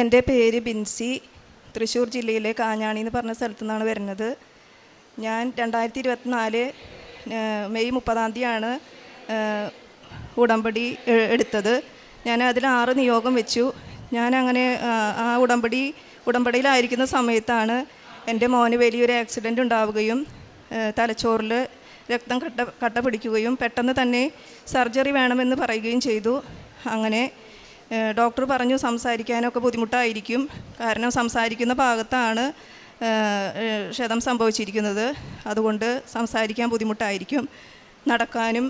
എന്റെ പേര് ബിൻസി. തൃശ്ശൂർ ജില്ലയിലെ കാഞ്ഞാണി എന്ന് പറഞ്ഞ സ്ഥലത്തു നിന്നാണ് വരുന്നത്. ഞാൻ രണ്ടായിരത്തി ഇരുപത്തിനാല് മെയ് മുപ്പതാം തീയതിയാണ് ഉടമ്പടി എടുത്തത്. ഞാൻ അതിൽ ആറ് നിയോഗം വെച്ചു. ഞാൻ അങ്ങനെ ആ, ഉടമ്പടി ഉടമ്പടിയിലായിരിക്കുന്ന സമയത്താണ് എന്റെ മോന് വലിയൊരു ആക്സിഡന്റ് ഉണ്ടാവുകയും തലച്ചോറിൽ രക്തം കട്ട കട്ട പിടിക്കുകയും പെട്ടെന്ന് തന്നെ സർജറി വേണമെന്ന് പറയുകയും ചെയ്തു. അങ്ങനെ ഡോക്ടർ പറഞ്ഞു സംസാരിക്കാനൊക്കെ ബുദ്ധിമുട്ടായിരിക്കും. കാരണം സംസാരിക്കുന്ന ഭാഗത്താണ് ക്ഷതം സംഭവിച്ചിരിക്കുന്നത്. അതുകൊണ്ട് സംസാരിക്കാൻ ബുദ്ധിമുട്ടായിരിക്കും. നടക്കാനും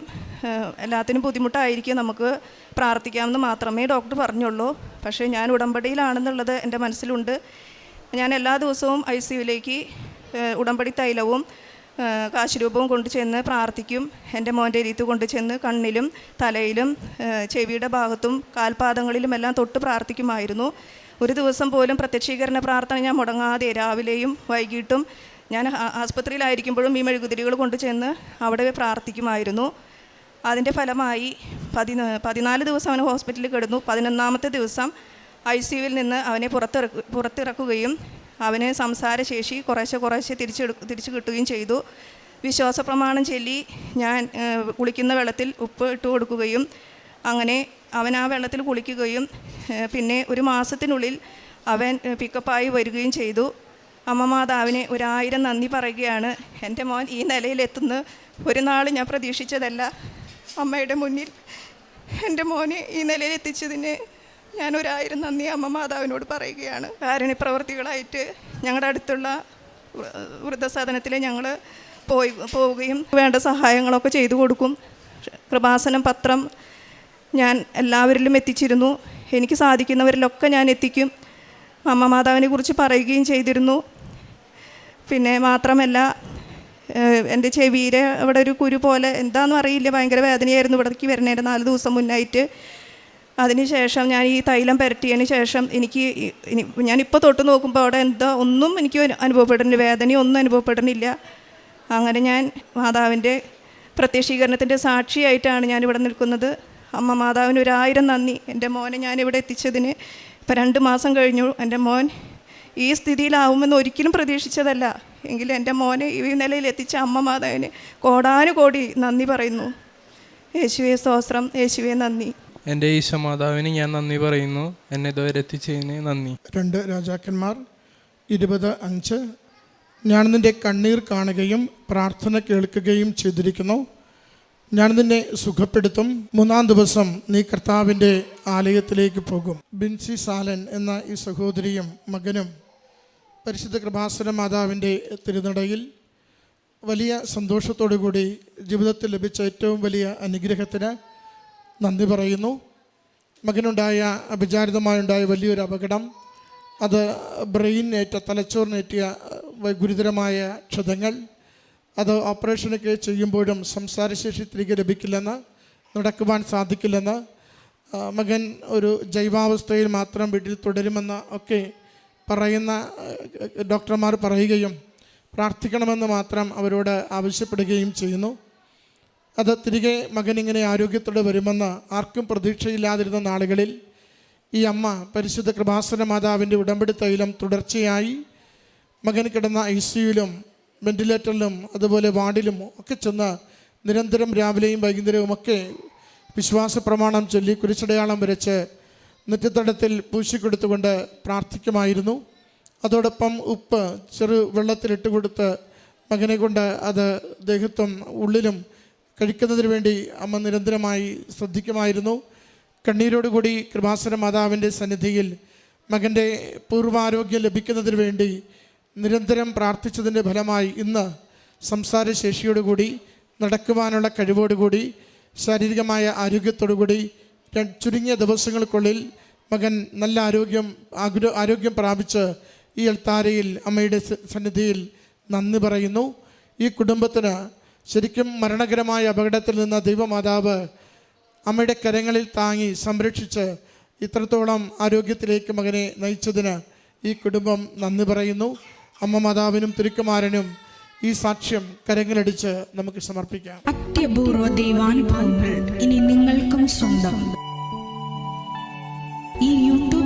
എല്ലാത്തിനും ബുദ്ധിമുട്ടായിരിക്കും നമുക്ക് പ്രാർത്ഥിക്കാമെന്ന് മാത്രമേ ഡോക്ടർ പറഞ്ഞുള്ളൂ. പക്ഷേ ഞാൻ ഉടമ്പടിയിലാണെന്നുള്ളത് എന്റെ മനസ്സിലുണ്ട്. ഞാൻ എല്ലാ ദിവസവും ഐ സിയുലേക്ക് ഉടമ്പടി തൈലവും കാശുരൂപവും കൊണ്ടു ചെന്ന് പ്രാർത്ഥിക്കും. എന്റെ മോന്റെ രീതി കൊണ്ടു ചെന്ന് കണ്ണിലും തലയിലും ചെവിയുടെ ഭാഗത്തും കാൽപാദങ്ങളിലും എല്ലാം തൊട്ട് പ്രാർത്ഥിക്കുമായിരുന്നു. ഒരു ദിവസം പോലും പ്രത്യക്ഷീകരണ പ്രാർത്ഥന ഞാൻ മുടങ്ങാതെ രാവിലെയും വൈകിട്ടും ഞാൻ ആസ്പത്രിയിലായിരിക്കുമ്പോഴും ഈ മെഴുകുതിരികൾ കൊണ്ടു ചെന്ന് അവിടെ പ്രാർത്ഥിക്കുമായിരുന്നു. അതിന്റെ ഫലമായി പതിന പതിനാല് ദിവസം അവൻ ഹോസ്പിറ്റലിൽ കിടന്നു. പതിനൊന്നാമത്തെ ദിവസം ഐ സിയുവിൽ നിന്ന് അവനെ പുറത്തിറക്കു പുറത്തിറക്കുകയും അവന് സംസാരശേഷി കുറേശ്ശെ കുറേശ്ശെ തിരിച്ചെടു തിരിച്ചു കിട്ടുകയും ചെയ്തു. വിശ്വാസ പ്രമാണം ചൊല്ലി ഞാൻ കുളിക്കുന്ന വെള്ളത്തിൽ ഉപ്പ് ഇട്ട് കൊടുക്കുകയും അങ്ങനെ അവൻ ആ വെള്ളത്തിൽ കുളിക്കുകയും പിന്നെ ഒരു മാസത്തിനുള്ളിൽ അവൻ പിക്കപ്പായി വരികയും ചെയ്തു. അമ്മ മാതാവിന് ഒരായിരം നന്ദി പറയുകയാണ്. എന്റെ മോൻ ഈ നിലയിലെത്തുന്ന. ഒരു നാൾ ഞാൻ പ്രതീക്ഷിച്ചതല്ല. അമ്മയുടെ മുന്നിൽ എന്റെ മോനെ ഈ നിലയിൽ എത്തിച്ചതിന് ഞാൻ ഒരായിരം നന്ദി അമ്മ മാതാവിനോട് പറയുകയാണ് കാരുണ്യപ്രവർത്തികളായിട്ട് ഞങ്ങളുടെ അടുത്തുള്ള വൃദ്ധസാധനത്തിൽ ഞങ്ങൾ പോയി പോവുകയും വേണ്ട സഹായങ്ങളൊക്കെ ചെയ്തു കൊടുക്കും. കൃപാസനം പത്രം ഞാൻ എല്ലാവരിലും എത്തിച്ചിരുന്നു. എനിക്ക് സാധിക്കുന്നവരിലൊക്കെ ഞാൻ എത്തിക്കും. അമ്മ മാതാവിനെ കുറിച്ച് പറയുകയും ചെയ്തിരുന്നു. പിന്നെ മാത്രമല്ല എന്റെ ചെവിയിലെ അവിടെ ഒരു കുരു പോലെ എന്താണെന്നും അറിയില്ല ഭയങ്കര വേദനയായിരുന്നു. ഇവിടേക്ക് വരുന്നതിന്റെ നാല് ദിവസം മുന്നായിട്ട് അതിനുശേഷം ഞാൻ ഈ തൈലം പുരട്ടിയതിന് ശേഷം എനിക്ക് ഞാനിപ്പോൾ തൊട്ട് നോക്കുമ്പോൾ അവിടെ എന്താ ഒന്നും എനിക്ക് അനുഭവപ്പെടുന്നില്ല വേദനയും ഒന്നും അനുഭവപ്പെടുന്നില്ല അങ്ങനെ ഞാൻ മാതാവിന്റെ പ്രത്യക്ഷീകരണത്തിന്റെ സാക്ഷിയായിട്ടാണ് ഞാനിവിടെ നിൽക്കുന്നത്. അമ്മ മാതാവിന് ഒരായിരം നന്ദി. എന്റെ മോനെ ഞാനിവിടെ എത്തിച്ചതിന് ഇപ്പം രണ്ട് മാസം കഴിഞ്ഞു. എന്റെ മോൻ ഈ സ്ഥിതിയിലാവുമെന്ന് ഒരിക്കലും പ്രതീക്ഷിച്ചതല്ല. എങ്കിലും എന്റെ മോനെ ഈ നിലയിൽ എത്തിച്ച അമ്മ മാതാവിന് കോടാനുകോടി നന്ദി പറയുന്നു. യേശുവേ സ്തോത്രം. യേശുവേ നന്ദി. എന്റെ ഈശമാതാവിന് ഞാൻ നന്ദി പറയുന്നു. എന്നെ ഇതുവരെ എത്തിച്ചതിന് നന്ദി. രണ്ട് രാജാക്കന്മാർ ഇരുപത് അഞ്ച്. ഞാൻ നിന്റെ കണ്ണീർ കാണുകയും പ്രാർത്ഥന കേൾക്കുകയും ചെയ്തിരിക്കുന്നു. ഞാൻ നിന്നെ സുഖപ്പെടുത്തും. മൂന്നാം ദിവസം നീ കർത്താവിന്റെ ആലയത്തിലേക്ക് പോകും. ബിൻസി സാലൻ എന്ന ഈ സഹോദരിയും മകനും പരിശുദ്ധ കൃപാസന മാതാവിന്റെ തിരുനടയിൽ വലിയ സന്തോഷത്തോടു കൂടി ജീവിതത്തിൽ ലഭിച്ച ഏറ്റവും വലിയ അനുഗ്രഹത്തിന് നന്ദി പറയുന്നു. മകനുണ്ടായ അപചാരിതമായുണ്ടായ വലിയൊരു അപകടം. അത് ബ്രെയിനേറ്റ തലച്ചോറിനേറ്റിയ വ- ഗുരുതരമായ ക്ഷതങ്ങൾ. അത് ഓപ്പറേഷനൊക്കെ ചെയ്യുമ്പോഴും സംസാരശേഷി തിരികെ ലഭിക്കില്ലെന്ന് നടക്കുവാൻ സാധിക്കില്ലെന്ന്. മകൻ ഒരു ജൈവാവസ്ഥയിൽ മാത്രം വീട്ടിൽ തുടരുമെന്ന് ഒക്കെ പറയുന്ന ഡോക്ടർമാർ പറയുകയും പ്രാർത്ഥിക്കണമെന്ന് മാത്രം അവരോട് ആവശ്യപ്പെടുകയും ചെയ്യുന്നു. അത് തിരികെ മകൻ ഇങ്ങനെ ആരോഗ്യത്തോടെ വരുമെന്ന് ആർക്കും പ്രതീക്ഷയില്ലാതിരുന്ന നാളുകളിൽ ഈ അമ്മ പരിശുദ്ധ കൃപാസന മാതാവിന്റെ ഉടമ്പടി തൈലം തുടർച്ചയായി മകൻ കിടന്ന ഐ സിയുലും വെന്റിലേറ്ററിലും അതുപോലെ വാർഡിലും ഒക്കെ ചെന്ന് നിരന്തരം രാവിലെയും വൈകുന്നേരവും ഒക്കെ വിശ്വാസ പ്രമാണം ചൊല്ലി കുരിശടയാളം വരച്ച് നെറ്റിത്തടത്തിൽ പൂശിക്കൊടുത്തുകൊണ്ട് പ്രാർത്ഥിക്കുമായിരുന്നു. അതോടൊപ്പം ഉപ്പ് ചെറു വെള്ളത്തിലിട്ട് കൊടുത്ത് മകനെ കൊണ്ട് അത് ദേഹത്തും ഉള്ളിലും കഴിക്കുന്നതിന് വേണ്ടി അമ്മ നിരന്തരമായി ശ്രദ്ധിക്കുമായിരുന്നു. കണ്ണീരോടുകൂടി കൃപാസന മാതാവിന്റെ സന്നിധിയിൽ മകന്റെ പൂർവാരോഗ്യം ലഭിക്കുന്നതിന് വേണ്ടി നിരന്തരം പ്രാർത്ഥിച്ചതിന്റെ ഫലമായി ഇന്ന് സംസാരശേഷിയോടുകൂടി നടക്കുവാനുള്ള കഴിവോടുകൂടി ശാരീരികമായ ആരോഗ്യത്തോടുകൂടി ചുരുങ്ങിയ ദിവസങ്ങൾക്കുള്ളിൽ മകൻ നല്ല ആരോഗ്യം ആരോഗ്യം പ്രാപിച്ച് ഈ എൽത്താരയിൽ അമ്മയുടെ സന്നിധിയിൽ നന്ദി പറയുന്നു. ഈ കുടുംബത്തിന് ശരിക്കും മരണകരമായ അപകടത്തിൽ നിന്ന് ദൈവമാതാവ് അമ്മയുടെ കരങ്ങളിൽ താങ്ങി സംരക്ഷിച്ച് ഇത്രത്തോളം ആരോഗ്യത്തിലേക്ക് മകനെ നയിച്ചതിന് ഈ കുടുംബം നന്ദി പറയുന്നു. അമ്മ മാതാവിനും തിരുക്കുമാരനും ഈ സാക്ഷ്യം കരങ്ങളടിച്ച് നമുക്ക് സമർപ്പിക്കാം. അത്യപൂർവ ദൈവാനുഭവങ്ങൾ ഇനി നിങ്ങൾക്കും സ്വന്തം.